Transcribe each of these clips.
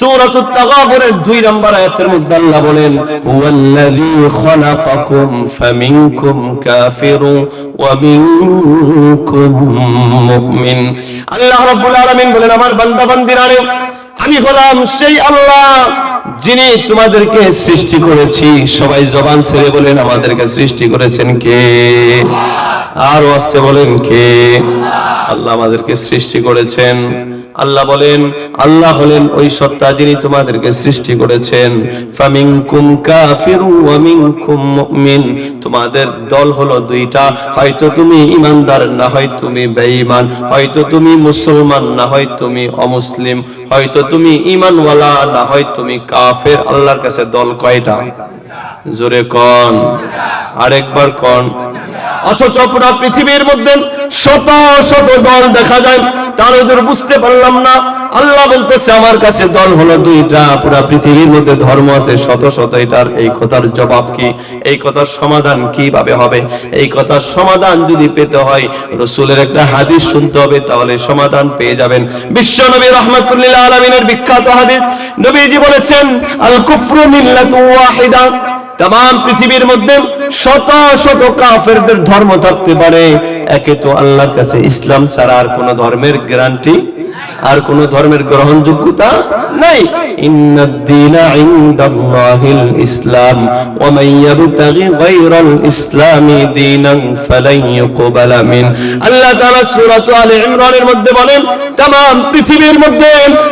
সূরাতুত তাগাবুরের 2 নম্বর আয়াতের মধ্যে আল্লাহ বলেন, হুয়াল্লাযী খালাকাকুম ফামিনকুম কাফিরু ওয়া মিনকুম মুমিন। আল্লাহ রাব্বুল আলামিন বলেন, আমার বান্দা বান্দিরা আমি হলাম সেই আল্লাহ যিনি তোমাদেরকে সৃষ্টি করেছি, সবাই জবান ছেড়ে বলেন, আমাদেরকে সৃষ্টি করেছেন কে? আর আসছে বলেন কে? আল্লাহ আমাদেরকে সৃষ্টি করেছেন। আল্লাহ বলেন, আল্লাহ হলেন ওই সত্তা যিনি তোমাদেরকে সৃষ্টি করেছেন। ফামিনকুম কাফিরু ওয়া মিনকুম মুমিন। তোমাদের দল হলো দুইটা, হয়তো তুমি ইমানদার না হয় তুমি বেঈমান, হয়তো তুমি মুসলমান না হয় তুমি অমুসলিম, হয়তো তুমি ইমানওয়ালা না হয় তুমি কাফের আল্লাহর কাছে দল কয়টা? জোরে কন। আরেকবার কন। অথচ পুরা পৃথিবীর মধ্যে শত শত দল দেখা যায়, তার ওদের বুঝতে পারলাম না। আল্লাহ বলতেছে, আমার কাছে দল হলো দুইটা, পুরা পৃথিবীর মধ্যে ধর্ম আছে, শত শত এটার এই কথার জবাব কি? এই কথার সমাধান কীভাবে হবে? এই কথার সমাধান যদি পেতে হয়, রসুলের একটা হাদিস শুনতে হবে, তাহলে সমাধান পেয়ে যাবেন। বিশ্ব নবী রহমতুল্লাহ আলমিনের বিখ্যাত হাদিস, নবীজি বলেছেন, আল কুফরু তাম পৃথিবীর মধ্যে শত শত কাফেরদের ধর্ম থাকতে পারে। একে তো আল্লাহর কাছে ইসলাম ছাড়া আর কোন ধর্মের গ্যারান্টি আর কোন ধর্মের গ্রহণযোগ্যতা নাই।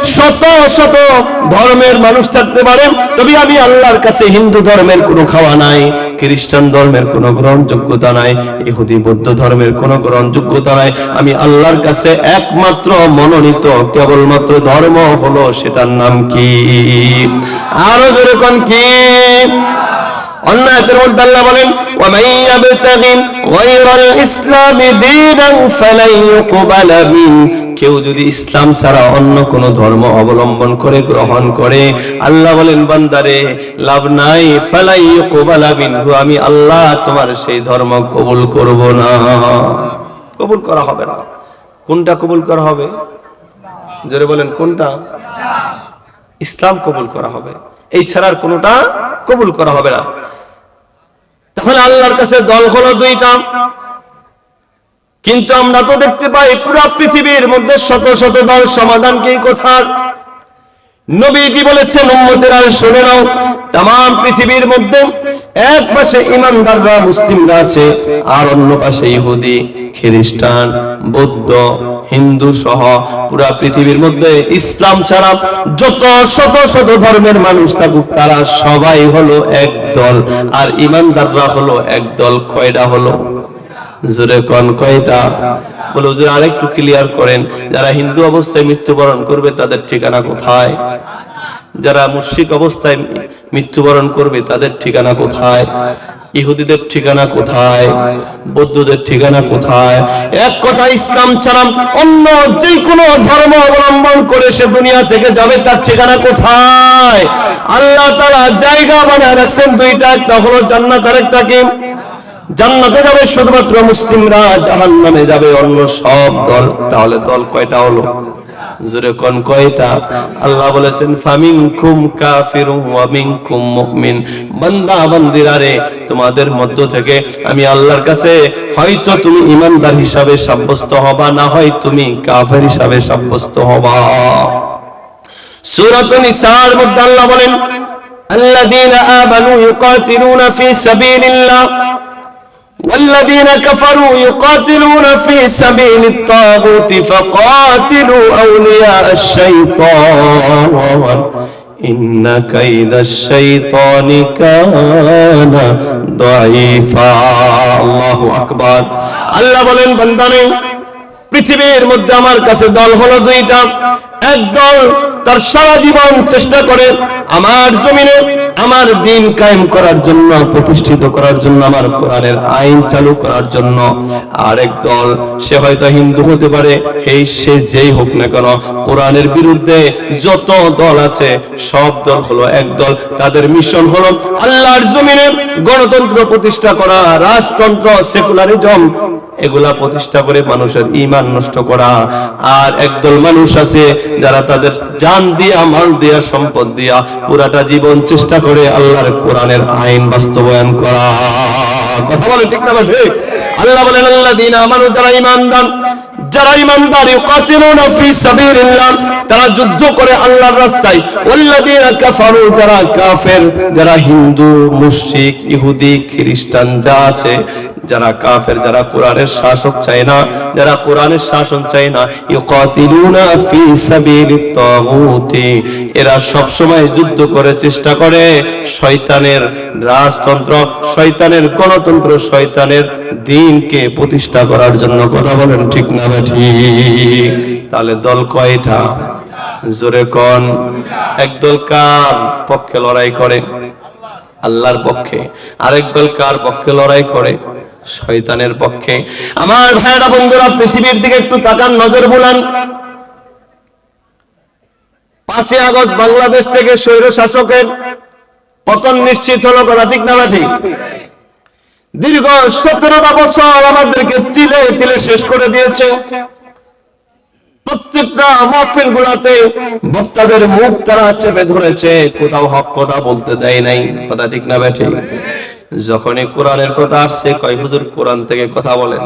শত শত ধর্মের মানুষ থাকতে পারে, তবে আমি আল্লাহর কাছে হিন্দু ধর্মের কোনো খাওয়া নাই, খ্রিস্টান ধর্মের কোনো গ্রহণযোগ্যতা নাই, ইহুদি, বৌদ্ধ ধর্মের কোনো গ্রহণযোগ্যতা নাই। আমি আল্লাহর কাছে একমাত্র মনোনীত কেবলমাত্র ধর্ম হলো সেটার নাম কি আরো যেরকম কি অন্য আয়াতের মধ্যে আল্লাহ বলেন ومن يبتغي غير الاسلام دينا فلن يقبل منه কেউ যদি ইসলাম ছাড়া অন্য কোন ধর্ম অবলম্বন করে গ্রহণ করে আল্লাহ বলেন বান্দারে লাভ নাই ফালাই কোবালা বিনহু আমি আল্লাহ তোমার সেই ধর্ম কবুল করব না কবুল করা হবে না কোনটা কবুল করা হবে জোরে বলেন, কোনটা? ইসলাম কবুল করা হবে। এই ছাড়ার কোনটা কবুল করা হবে না। তাহলে আল্লাহর কাছে দল হলো দুইটা। কিন্তু আমরা তো দেখতে পাই পুরো পৃথিবীর মধ্যে শত শত দল সমাধান কি কোথার? নবীজি বলেছেন, উম্মতের শুনে নাও তাম পৃথিবীর মধ্যে এক পাশে ইমানদাররা, মুসলিমরা আছে, আর অন্য পাশে ইহুদি, খ্রিস্টান, বৌদ্ধ, হিন্দু সহ পুরা পৃথিবীর মধ্যে ইসলাম ছাড়া যত শত শত ধর্মের মানুষ থাকুক, তারা সবাই হলো এক দল, আর ইমানদাররা হলো এক দল। কয়টা হলো? জোরে কন, কয়টা? বলে, হুজুর, আরেকটু ক্লিয়ার করেন, যারা হিন্দু অবস্থায় মৃত্যুবরণ করবে, তাদের ঠিকানা কোথায়? যারা মুশরিক অবস্থায় মৃত্যুবরণ করবে, তাদের ঠিকানা কোথায়? ইহুদিদের ঠিকানা কোথায়? বৌদ্ধদের ঠিকানা কোথায়? এক কথা ইসলাম ছাড়া অন্য যে কোনো ধর্ম অবলম্বন করে সে দুনিয়া থেকে যাবে, তার ঠিকানা কোথায়? আল্লাহ তারা জায়গা বানায় রাখছেন, দুইটা, একটা হলো জান্নাত আর একটা কি? জান্নাতে যাবে শুধুমাত্র মুসলিমরা জাহান নামে যাবে অন্য সব দল তাহলে দল কয়টা হলো জোরে কোন কয়টা আল্লাহ বলেছেন ফামিনকুম কাফিরুম ওয়া মিনকুম মুমিন বান্দা বান্দিরা রে তোমাদের মধ্য থেকে আমি আল্লাহর কাছে হয়তো তুমি ইমানদার হিসাবে সাব্যস্ত হবা না হয় তুমি কাফের হিসাবে সাব্যস্ত হবা সূরাত নিসার মধ্যে আল্লাহ বলেন الذين آمنوا يقاتلون في سبيل الله والذين كفروا يقاتلون في سبيل الطاغوت فقاتلوا أولياء الشيطان إن كيد الشيطان كان ضعيفا الله أكبر الله বলেন বান্দারে পৃথিবীর মধ্যে আমার কাছে দল হলো দুইটা এক দল তার সারা জীবন চেষ্টা করে আমার জমিনে, আমার দিন কায়েম করার জন্য, প্রতিষ্ঠিত করার জন্য, আমার কোরআনের আইন চালু করার জন্য। আরেক দল, সে হয়তো হিন্দু হতে পারে, এই সে যেই হোক না কেন, কোরআনের বিরুদ্ধে যত দল আছে, সব দল হলো এক দল। তাদের মিশন হলো আল্লাহর জমিনে গণতন্ত্র প্রতিষ্ঠা করা, রাজতন্ত্র, সেকুলারিজম, এগুলা প্রতিষ্ঠা করে মানুষের ইমান নষ্ট করা। আর একদল মানুষ আছে, যারা তাদের যা জান দিয়া, মাল দিয়া, সম্পদ দিয়া পুরাটা জীবন চেষ্টা করে আল্লাহর কোরআনের আইন বাস্তবায়ন করা। কথা বলে ঠিক না ঠিক আল্লাহ বলেন আল্লাহ দিন আমার যারা ইমানদার যারা ইমানদার ইউকাতিলুনা ফি সাবিলিল্লাহ, তারা যুদ্ধ করে আল্লাহর রাস্তায়। ওয়াল্লাযীনা কাফারু, যারা কাফের, যারা হিন্দু, মুশরিক, ইহুদি, খ্রিস্টান, যা আছে, যারা কাফের, যারা কোরআনের শাসক চায় না, যারা কোরআনের শাসন চায় না, ইউকাতিলুনা ফি এরা সব সময় যুদ্ধ করে চেষ্টা করে, শয়তানের রাজতন্ত্র, শয়তানের গণতন্ত্র, শয়তানের দিনকে প্রতিষ্ঠা করার জন্য। কথা বলেন ঠিক না ঠিক তাহলে দল কয়টা? জোরে কন। একদল কার পক্ষে লড়াই করে? আল্লাহর পক্ষে। আরেক দল কার পক্ষে লড়াই করে? শয়তানের পক্ষে। আমার ভাইরা বন্ধুরা, পৃথিবীর দিকে একটু তাকান, নজর বুলান। পাঁচই আগস্ট বাংলাদেশ থেকে স্বৈর শাসকের পতন নিশ্চিত হলো কথা ঠিক না ঠিক দীর্ঘ সতেরোটা বছর আমাদেরকে তিলে তিলে শেষ করে দিয়েছে। প্রত্যেকটা গুলাতে বক্তাদের মুখ তারা চেপে ধরেছে, কোথাও হক কথা বলতে দেয় নাই। কথা ঠিক না ব্যাঠে? যখনই কোরআনের কথা আসছে, কয়, হুজুর, কোরআন থেকে কথা বলেন।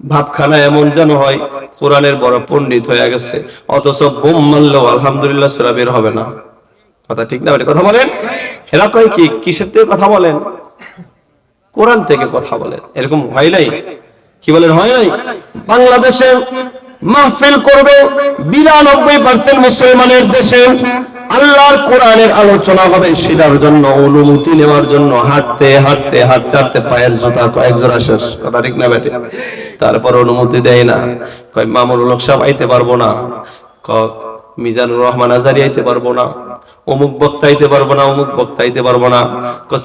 ভাবখানা এমন যেন হয়, কোরআনের বড় পণ্ডিত হয়ে গেছে। অথচ বোম মারলেও আলহামদুলিল্লাহ সুরা বের হবে না। কথা ঠিক না ব্যাটে কথা বলেন? হেরা কয় কি, কিসের থেকে কথা বলেন? কোরআন থেকে কথা বলেন এরকম হয় নাই? কি বলেন, হয় নাই? বাংলাদেশে মাহফিল করবে বিরানব্বই পার্সেন্ট মুসলমানের দেশে। আল্লাহর কোরআনের আলোচনা হবে সেটার জন্য অনুমতি নেওয়ার জন্য। হাঁটতে হাঁটতে হাঁটতে হাঁটতে পায়ের জুতা কয়েক জোড়া শেষ। কথা ঠিক না বেটে? তারপর অনুমতি দেয় না। কয়, মামুনুল হক সাহেব, আইতে পারব না। ক, মিজানুর রহমান আজারি আইতে পারব না। অমুক বক্তা আইতে পারব না, অমুক বক্তা আইতে পারব না।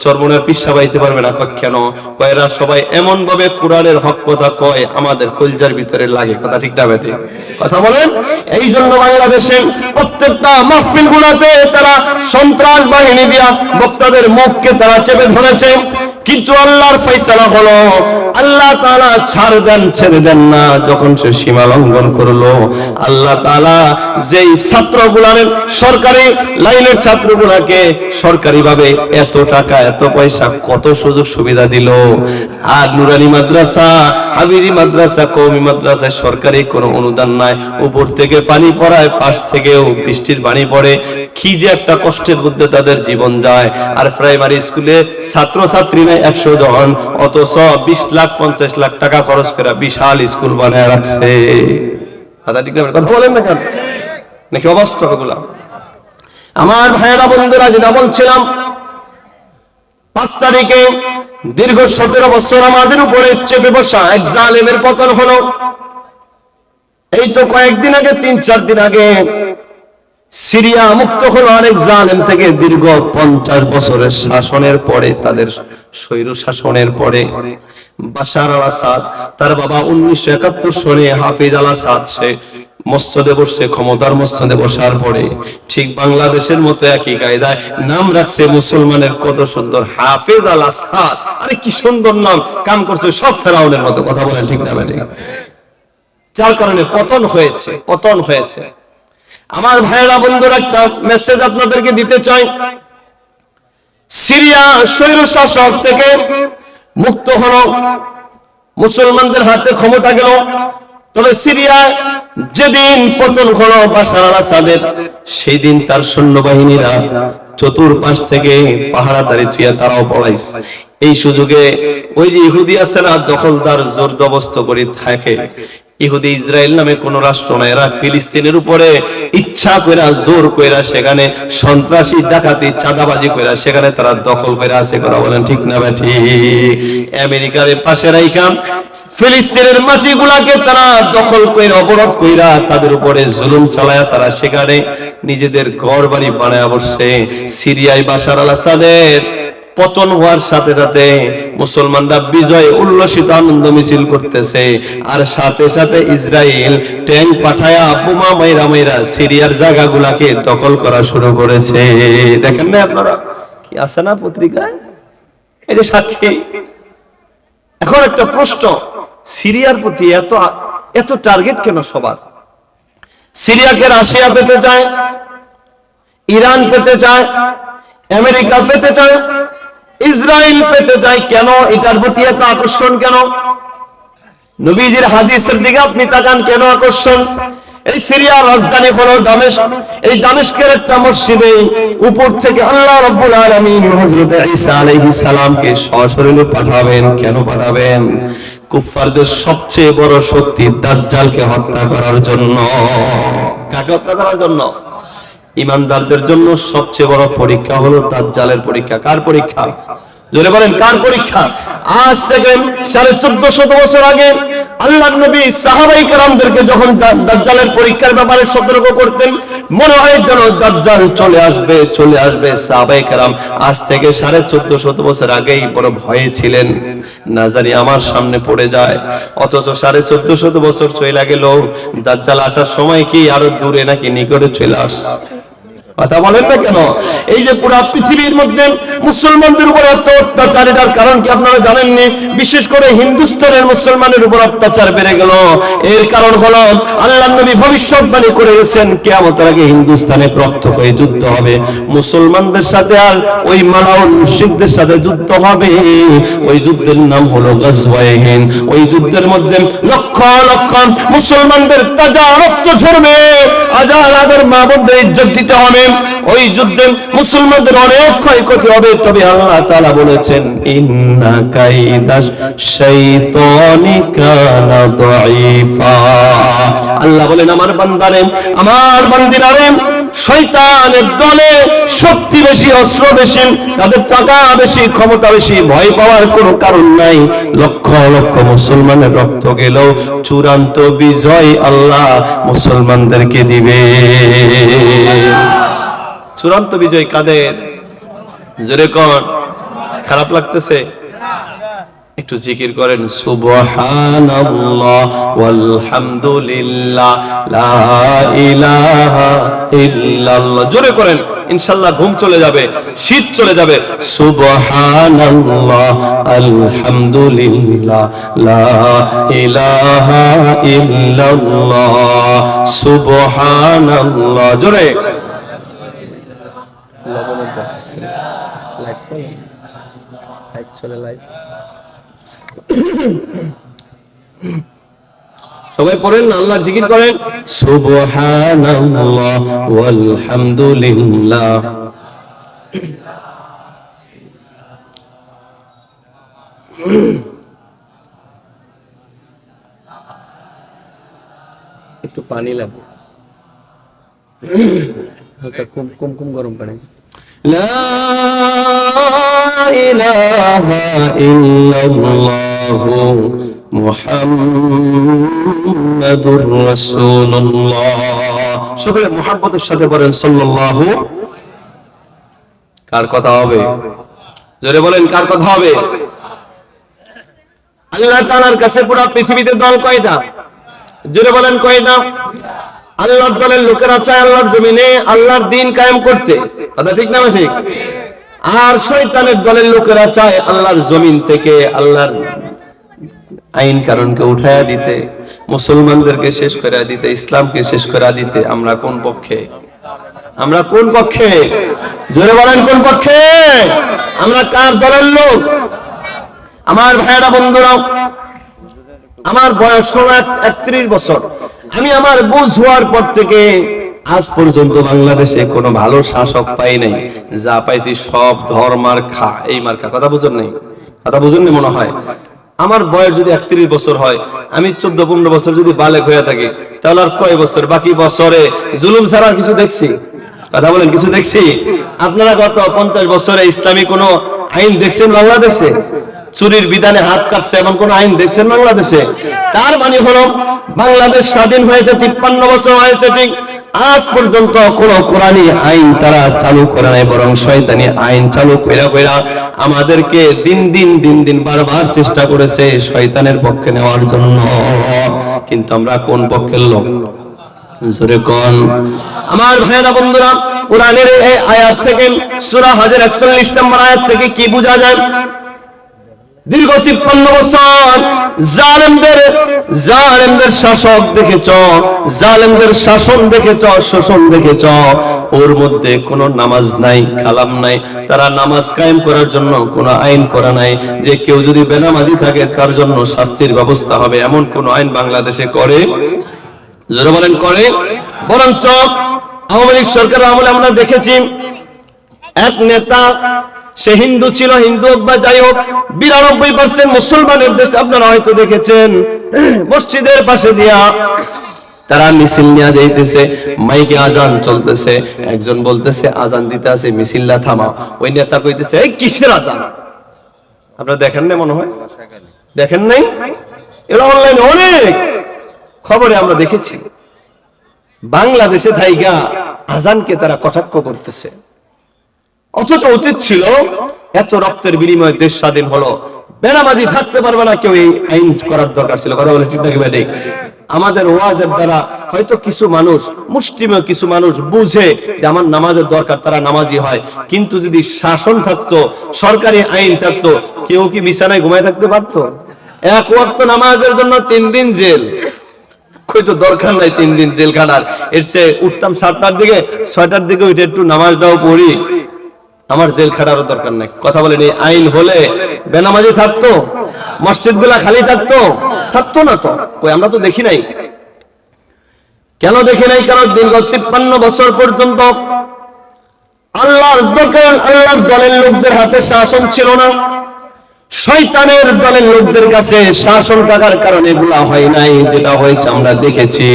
চরমনের পিসাব আইতে পারবে না কেন? কয়রা সবাই এমন ভাবে কোরআনের হক কথা কয়, আমাদের কলজার ভিতরে লাগে। কথা ঠিক না বেটে কথা বলেন? এই জন্য বাংলাদেশে প্রত্যেকটা মাহফিল গুলাতে তারা সন্ত্রাস বাহিনী দিয়া বক্তাদের মুখকে তারা চেপে ধরেছে। কিন্তু আল্লাহর ফয়সালা হলো, আল্লাহ তাআলা ছাড় দেন, ছেড়ে দেন না। যখন সে সীমা লঙ্ঘন করল, আল্লাহ তাআলা যেই ছাত্রগুলানের সরকারি লাইনের ছাত্রগুলাকে সরকারি ভাবে এত টাকা এত পয়সা কত সুযোগ সুবিধা দিল। আর নুরানি মাদ্রাসা হাবিরি মাদ্রাসা কওমি মাদ্রাসায় সরকারি কোনো অনুদান নাই। উপর থেকে পানি পড়ায় পাশ থেকেও বৃষ্টির পানি পড়ে। কি যে একটা কষ্টের মধ্যে তাদের জীবন যায়। আর প্রাইমারি স্কুলে ছাত্র ছাত্রী নাই একশো জন অথচ বিশ লাখ পঞ্চাশ লাখ টাকা খরচ করে বিশাল স্কুল বানায় রাখছে। কথা ঠিক না? কথা বলেন না কেন? নাকি অবাস্তব এগুলা? আমার ভাইয়েরা বন্ধুরা, যেটা বলছিলাম, পাঁচ তারিখে দীর্ঘ সতেরো বছর আমাদের উপরে চেপে বসা এক জালেমের পতন হলো। এই তো কয়েকদিন আগে, তিন চার দিন আগে সিরিয়া মুক্ত হলো অনেক জালেম থেকে দীর্ঘ পঞ্চাশ বছরের শাসনের পরে, তাদের স্বৈর শাসনের পরে। বাসার আল আসাদ, তার বাবা উনিশশো একাত্তর সনে হাফিজ আল আসাদ, সে মস্তদে বসছে ক্ষমতার মস্তদে বসার পরে ঠিক বাংলাদেশের মতো একই কায়দায় নাম রাখছে মুসলমানের কত সুন্দর হাফিজ আল আসাদ। আরে কি সুন্দর নাম, কাম করছে সব ফেরাউনের মতো, কথা বলেন ঠিক না ঠিক যার কারণে পতন হয়েছে পতন হয়েছে। আমার ভাইয়েরা, বন্ধুরা, একটা মেসেজ আপনাদেরকে দিতে চাই। সিরিয়া স্বৈর শাসক থেকে মুক্ত হলো, মুসলমানদের হাতে ক্ষমতা গেল। তবে সিরিয়ায় যেদিন পতন হলো বাসার আল আসাদের সেই দিন তার সৈন্যবাহিনীরা চতুর্পাশ থেকে পাহারাদারি চুয়া তারাও পড়াইছে এই সুযোগে ওই যে ইহুদি আছে না, দখলদার জোর দবস্ত করে থাকে। ইহুদি ইসরায়েল নামে কোন রাষ্ট্র না এরা ফিলিস্তিনের উপরে ইচ্ছা কইরা, জোর কইরা সেখানে সন্ত্রাসী, ডাকাতি, চাঁদাবাজি কইরা সেখানে তারা দখল কইরা আছে কথা বলেন ঠিক না বা ঠিক। আমেরিকার পাশে রাইকা ফিলিস্তিনের মাটিগুলাকে তারা দখল কইরা, অবরোধ কইরা তাদের উপরে জুলুম চালায় তারা সেখানে নিজেদের ঘর বাড়ি বানায় বসছে। সিরিয়ায় বাশার আল আসাদের পতন হওয়ার সাথে সাথে মুসলমানরা বিজয়, উল্লসিত আনন্দ মিছিল করতেছে। আর সাথে সাথে ইসরায়েল ট্যাঙ্ক পাঠায়া বোমা মাইরা মাইরা সিরিয়ার জায়গাগুলাকে দখল করা শুরু করেছে। দেখেন না আপনারা, কি আছে না পত্রিকায়? এই যে সাক্ষী। এখন একটা প্রশ্ন, সিরিয়ার প্রতি এত এত টার্গেট কেন সবার? সিরিয়াকে রাশিয়া পেতে চায়, ইরান পেতে চায়, আমেরিকা পেতে চায় ইসরায়েল পেতে চায় কেন? এটার প্রতি এত আকর্ষণ কেন? নবীজির হাদিসের দিকে আপনি তাকান, কেন আকর্ষণ? এই সিরিয়ার রাজধানী হলো দামেস্ক। এই দামেস্কের একটা মসজিদে উপর থেকে আল্লাহ রাব্বুল আলামিন হযরত ঈসা আলাইহিস সালামকে সশরীরে পাঠাবেন। কেন পাঠাবেন? কুফফারদের সবচেয়ে বড় শক্তি দাজ্জালকে হত্যা করার জন্য। কাকে হত্যা করার জন্য? ইমানদারদের জন্য সবচেয়ে বড় পরীক্ষা হলো দাজ্জালের পরীক্ষা। কার পরীক্ষা? জোরে বলেন, কার পরীক্ষা? আজ থেকে সাড়ে চোদ্দ শত বছর আগে আল্লাহ নবী সাহাবাই কারামদেরকে যখন দাজ্জালের পরীক্ষার ব্যাপারে সতর্ক করতেন, মনে হয় যেন দাজ্জাল চলে আসবে চলে আসবে সাহাবাই কারাম। আজ থেকে সাড়ে চোদ্দ শত বছর আগেই বড় ভয়ে ছিলেন। না জানি আমার সামনে পড়ে যায়, অথচ সাড়ে চোদ্দ শত বছর চলে গেল দাজ্জাল আসার সময় কি আরও দূরে নাকি নিকটে চলে আস কথা বলেন না কেন? এই যে পুরা পৃথিবীর মধ্যে মুসলমানদের উপর এত অত্যাচার, এটার কারণ কি আপনারা জানেননি? বিশেষ করে হিন্দুস্তানের মুসলমানের উপর অত্যাচার বেড়ে গেল। এর কারণ হলো আল্লাহ নবী ভবিষ্যৎবাণী করে গেছেন কেয়ামতের আগে হিন্দুস্তানে রক্ত হয়ে যুদ্ধ হবে। মুসলমানদের সাথে আর ওই মালাউল মুশরিকদের সাথে যুদ্ধ হবে। ওই যুদ্ধের নাম হলো গাজওয়ায়ে হিন্দ। ওই যুদ্ধের মধ্যে লক্ষ লক্ষ মুসলমানদের তাজা রক্ত ঝরবে। হাজার হাজার মা বোনদের ইজ্জত দিতে হবে। ওই যুদ্ধে মুসলমানদের অনেক ক্ষয়ক্ষতি হবে, তবে আল্লাহ তাআলা বলেছেন, ইন্না কাইদাশ শাইতানি কানা দাঈফা আল্লাহ বলেন, আমার বান্দারে, আমার বান্দিরারে, শয়তানের দলে শক্তি বেশি, অস্ত্র বেশি, তাদের টাকা বেশি, ক্ষমতা বেশি, ভয় পাওয়ার কোনো কারণ নাই। লক্ষ লক্ষ মুসলমানের রক্ত গেল, চূড়ান্ত বিজয় আল্লাহ মুসলমানদেরকে দিবে। চূড়ান্ত বিজয় কাদের? জোরে কন, খারাপ লাগতেছে? একটু জিকির করেন জোরে করেন ইনশাআল্লাহ ঘুম চলে যাবে, শীত চলে যাবে। আলহামদুলিল্লাহ জোরে। সবাই পড়েন না আল্লাহর জিকির করেন। সুবহানাল্লাহ ওয়ালহামদুলিল্লাহ। একটু পানি লাগবে। কম কম কম গরম পানি। لا إله إلا الله محمد رسول الله সকলে মোহাম্মতের সাথে বলেন সাল্লাল্লাহু কার কথা হবে জোরে বলেন কার কথা হবে আল্লাহ তাআলার কাছে পুরো পৃথিবীতে দল কয়টা জোরে বলেন কয়টা আল্লাহর দলের লোকেরা চায় আল্লাহর জমিনে আল্লাহর দিন কায়েম করতে। কথা ঠিক না ঠিক? আর শয়তানের দলের লোকেরা চায় আল্লাহর জমিন থেকে আল্লাহর আইন কারণকে উঠায়া দিতে, মুসলমানদেরকে শেষ করে দিতে, ইসলামকে শেষ করে দিতে আমরা কোন পক্ষে? আমরা কোন পক্ষে? জোরে বলেন কোন পক্ষে? আমরা কার দলের লোক? আমার ভাইয়েরা বন্ধুরা আমার বয়স হলো একত্রিশ বছর। আমি আমার বুঝ হওয়ার পর থেকে আজ পর্যন্ত বাংলাদেশে কোনো ভালো শাসক পাই নাই। যা পাইছি সব ধর্মার খা এই মার্কা কথা বুঝুন নাই? কথা বুঝুন নি মনে হয়? আমার বয়স যদি একত্রিশ বছর হয়, আমি চোদ্দ পনেরো বছর যদি বালেক হয়ে থাকি, তাহলে আর কয় বছর? বাকি বছরে জুলুম ছাড়া কিছু দেখছি? কথা বলেন, কিছু দেখছি? আপনারা গত পঞ্চাশ বছরে ইসলামী কোনো আইন দেখছেন বাংলাদেশে? চুরির বিধানে হাত কাটছে এমন কোন আইন দেখছেন বাংলাদেশে? তার মানে হলো, বাংলাদেশ স্বাধীন হয়েছে, তিপ্পান্ন বছর হয়েছে, ঠিক আজ পর্যন্ত কোন কোরআনী আইন তারা চালু করে নাই, বরং শয়তানি আইন চালু কইরা কইরা আমাদেরকে দিন দিন দিন দিন বারবার চেষ্টা করেছে শয়তানের পক্ষে নেওয়ার জন্য। কিন্তু আমরা কোন পক্ষের লোক? জোরে কোন? আমার ভাইয়েরা, বন্ধুরা, কোরআনের এই আয়াত থেকে, সূরা হাজার একচল্লিশ নম্বর আয়াত থেকে কি বোঝা যায়? দীর্ঘ তিপ্পান্ন বছর। জালেমদের জালেমদের শাসক দেখেছ, জালেমদের শাসন দেখেছ, শোষণ দেখেছ। ওর মধ্যে কোনো নামাজ নাই, কালাম নাই। তারা নামাজ কায়েম করার জন্য কোনো আইন করা নাই। যে কেউ যদি বেনামাজি থাকে, তার জন্য শাস্তির ব্যবস্থা হবে। এমন কোন আইন বাংলাদেশে করে? জোরে বলেন, করে? বরঞ্চ আওয়ামী লীগ সরকার আমলে আমরা দেখেছি, এক নেতা সে হিন্দু ছিল, হিন্দু হোক বা যাই হোক, বিরানব্বই পার্সেন্ট মুসলমানের দেশ আপনারা হয়তো দেখেছেন। মসজিদের পাশে দিয়া তারা মিছিল নিয়ে যাইতেছে, মাইকে আজান চলতেছে। একজন বলতেছে, আজান দিতে আছে মিছিল্লা থামা। ওই নেতা কইতেছে, এই কিসের আজান? আপনারা দেখেন না মনে হয়? দেখেন নাই? এরা অনলাইনে অনেক খবরে আমরা দেখেছি। বাংলাদেশে থাইগা আজানকে তারা কটাক্ষ করতেছে। অথচ উচিত ছিল এত রক্তের বিনিময়ে দেশ স্বাধীন হলো। বেনামাজি থাকতে পারবে না কেউ এই আইন করার দরকার ছিল, কথা বলে ঠিক ব্যাটিক? আমাদের ওয়াজের দ্বারা হয়তো কিছু মানুষ মুসলিমে কিছু মানুষ বুঝে যে আমার নামাজের দরকার, তারা নামাজি হয়। কিন্তু যদি শাসন থাকতো, সরকারি আইন থাকতো, কেউ কি বিছানায় ঘুমায় থাকতে পারতো? এক ওয়াক্ত নামাজের জন্য তিন দিন জেল। কই তো দরকার নাই তিন দিন জেল খাটার এর চেয়ে উঠতাম সাতটার দিকে, ছয়টার দিকে উঠে একটু নামাজ দাও পড়ি। আমার জেল খাটারও দরকার নাই। কথা বলেনি, আইন হলে বেনামাজি থাকতো মসজিদগুলা খালি থাকতো থাকতো না তো। কই, আমরা তো দেখি নাই। কেন দেখি নাই? কারণ দীর্ঘ তিপ্পান্ন বছর পর্যন্ত আল্লাহর দোকান, আল্লাহর দলের লোকদের হাতে শাসন ছিল না। শয়তানের দলের লোকদের কাছে শাসন থাকার কারণে এগুলা হয় নাই, যেটা হয়েছে আমরা দেখেছি।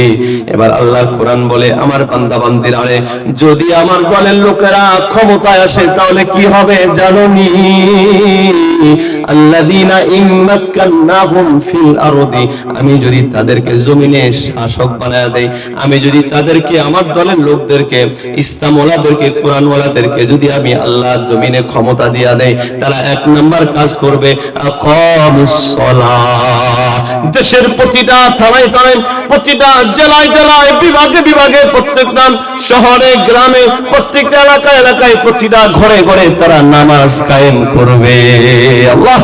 এবার আল্লাহর কোরআন বলে, আমার বান্দা বান্দির আরে যদি আমার দলের লোকেরা ক্ষমতায় আসে, তাহলে কি হবে জানোনি? আল্লাযীনা ইম্মাক্কান্নাহুম ফিল আরদি, আমি যদি তাদেরকে জমিনে শাসক বানায় দেই, আমি যদি তাদেরকে, আমার দলের লোকদেরকে, ইসলামওয়ালাদেরকে, কোরআনওয়ালাদেরকে, যদি আমি আল্লাহ জমিনে ক্ষমতা দিয়া দেই, তারা এক নাম্বার কাজ করবে সালাহ দেশের প্রতিটা থানায় থানায়, প্রতিটা জেলায় জেলায়, বিভাগে বিভাগে, প্রত্যেকটা শহরে, গ্রামে, প্রত্যেকটা এলাকায় এলাকায়, প্রতিটা ঘরে ঘরে তারা নামাজ কায়েম করবে। আল্লাহ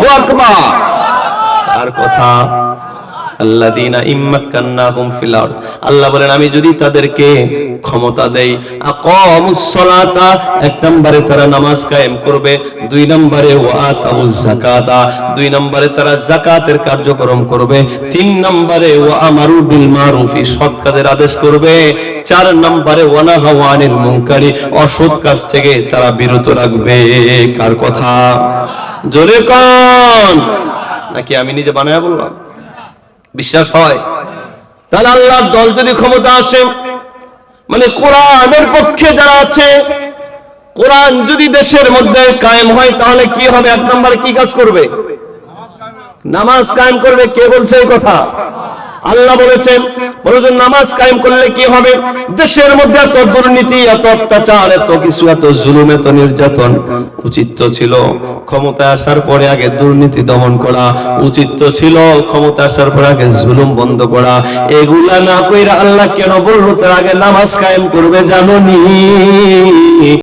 আর কথা আল্লাযীনা ইম্মাক্কান্নাহুম ফিল আরদ। আল্লাহ বলেন, আমি যদি তাদেরকে ক্ষমতা দেই, আকামুস এক নম্বরে তারা নামাজ কায়েম করবে, দুই নম্বরে ওয়াতাউজ যাকাতা, দুই নম্বরে তারা যাকাতের কার্যক্রম করবে, তিন নম্বরে ওয়া আমারু বিল মারুফি, সৎ কাজের আদেশ করবে, চার নম্বরে ওয়ানাহাউ আনিল মুনকারি, অসৎ কাজ থেকে তারা বিরত রাখবে। কার কথা? জোরে কোন! নাকি আমি নিজে বানায়া বললাম? বিশ্বাস হয়। তাহলে আল্লাহর দল যদি ক্ষমতা আসে মানে কোরআনের পক্ষে যারা আছে, কোরআন যদি দেশের মধ্যে কায়েম হয়, তাহলে কি হবে? এক নম্বরে কি কাজ করবে? নামাজ কায়েম করবে। কে বলছে এই কথা? আল্লাহ বলেছেন বলেছেন নামাজ কায়েম করলে কি হবে? দেশের মধ্যে এত দুর্নীতি, এত অত্যাচার, এত কিছু, এত জুলুম, এত নির্যাতন উচিত ছিল। ক্ষমতায় আসার পরে আগে দুর্নীতি দমন করা উচিত ছিল। ক্ষমতা আসার পরে আগে জুলুম বন্ধ করা। এগুলা না কইরা আল্লাহ কেন বলল, তার আগে নামাজ কায়েম করবে জানো নি